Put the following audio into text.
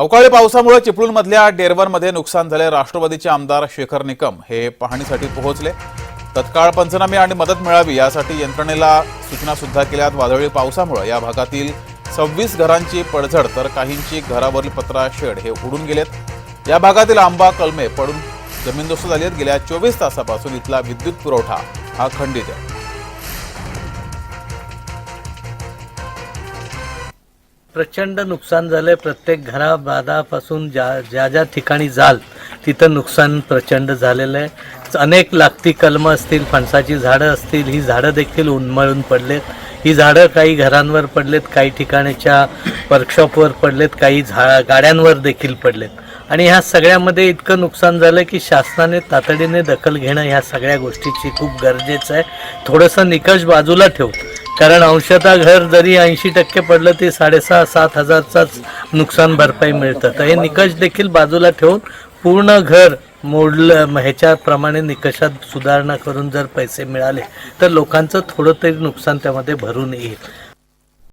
अवकाळी पावसामुळे चिपळूणमधल्या डेरवनमध्ये नुकसान झाले. राष्ट्रवादीचे आमदार शेखर निकम हे पाहणीसाठी पोहोचले. तत्काळ पंचनामे आणि मदत मिळावी यासाठी यंत्रणेला सूचना सुद्धा केल्यात. वादळी पावसामुळे या भागातील सव्वीस घरांची पडझड तर काहींची घरावरील पत्रा शेड हे उडून गेलेत. या भागातील आंबा कलमे पडून जमीनदोस्त झाली आहेत गेल्या चोवीस तासापासून इथला विद्युत पुरवठा हा खंडित आहे. प्रचंड नुकसान झालंय. प्रत्येक घराबादापासून ज्या ज्या ज्या ठिकाणी जाल तिथं नुकसान प्रचंड झालेलं आहे. अनेक लागती कलमं असतील फणसाची झाडं असतील ही झाडं देखील उन्मळून पडलेत. ही झाडं काही घरांवर पडलेत काही ठिकाणच्या वर्कशॉपवर पडलेत काही झा गाड्यांवर देखील पडलेत. आणि ह्या सगळ्यामध्ये इतकं नुकसान झालं की शासनाने तातडीने दखल घेणं ह्या सगळ्या गोष्टीची खूप गरजेचं आहे. थोडंसं निकष बाजूला ठेवू कारण अंशतः घर जरी ऐंशी टक्के पडलं ते साडेसहा सात हजारचाच नुकसान भरपाई मिळतं. तर हे निकष देखील बाजूला ठेवून पूर्ण घर मोडलं ह्याच्याप्रमाणे निकषात सुधारणा करून जर पैसे मिळाले तर लोकांचं थोडं तरी नुकसान त्यामध्ये भरून येईल.